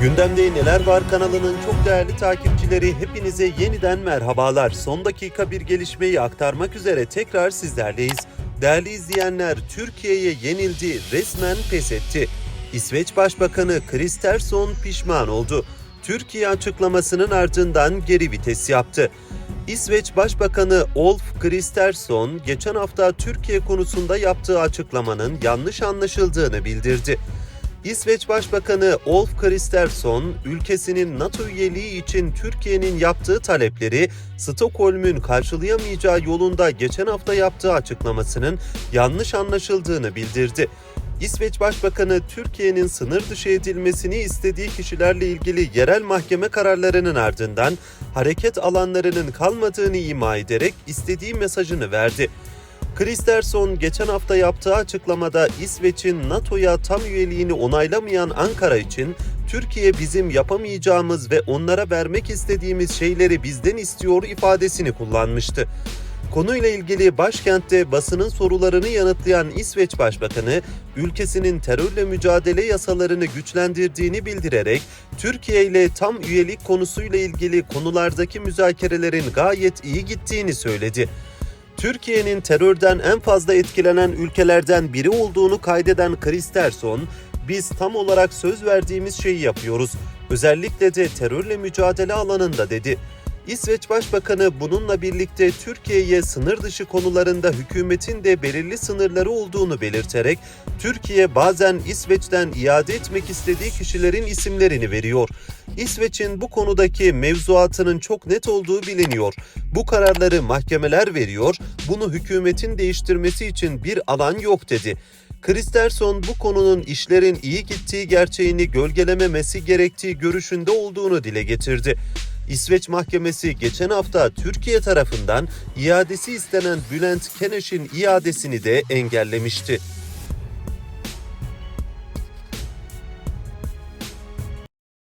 Gündemde Neler Var kanalının çok değerli takipçileri hepinize yeniden merhabalar. Son dakika bir gelişmeyi aktarmak üzere tekrar sizlerleyiz. Değerli izleyenler Türkiye'ye yenildi, resmen pes etti. İsveç Başbakanı Kristersson pişman oldu. Türkiye açıklamasının ardından geri vites yaptı. İsveç Başbakanı Ulf Kristersson geçen hafta Türkiye konusunda yaptığı açıklamanın yanlış anlaşıldığını bildirdi. İsveç Başbakanı Ulf Kristersson, ülkesinin NATO üyeliği için Türkiye'nin yaptığı talepleri Stockholm'ün karşılayamayacağı yolunda geçen hafta yaptığı açıklamasının yanlış anlaşıldığını bildirdi. İsveç Başbakanı Türkiye'nin sınır dışı edilmesini istediği kişilerle ilgili yerel mahkeme kararlarının ardından hareket alanlarının kalmadığını ima ederek istediği mesajını verdi. Kristersson geçen hafta yaptığı açıklamada İsveç'in NATO'ya tam üyeliğini onaylamayan Ankara için Türkiye bizim yapamayacağımız ve onlara vermek istediğimiz şeyleri bizden istiyor ifadesini kullanmıştı. Konuyla ilgili başkentte basının sorularını yanıtlayan İsveç Başbakanı, ülkesinin terörle mücadele yasalarını güçlendirdiğini bildirerek Türkiye ile tam üyelik konusuyla ilgili konulardaki müzakerelerin gayet iyi gittiğini söyledi. Türkiye'nin terörden en fazla etkilenen ülkelerden biri olduğunu kaydeden Kristersson, biz tam olarak söz verdiğimiz şeyi yapıyoruz. Özellikle de terörle mücadele alanında dedi. İsveç Başbakanı bununla birlikte Türkiye'ye sınır dışı konularında hükümetin de belirli sınırları olduğunu belirterek Türkiye bazen İsveç'ten iade etmek istediği kişilerin isimlerini veriyor. İsveç'in bu konudaki mevzuatının çok net olduğu biliniyor. Bu kararları mahkemeler veriyor, bunu hükümetin değiştirmesi için bir alan yok dedi. Kristersson bu konunun işlerin iyi gittiği gerçeğini gölgelememesi gerektiği görüşünde olduğunu dile getirdi. İsveç Mahkemesi geçen hafta Türkiye tarafından iadesi istenen Bülent Keneş'in iadesini de engellemişti.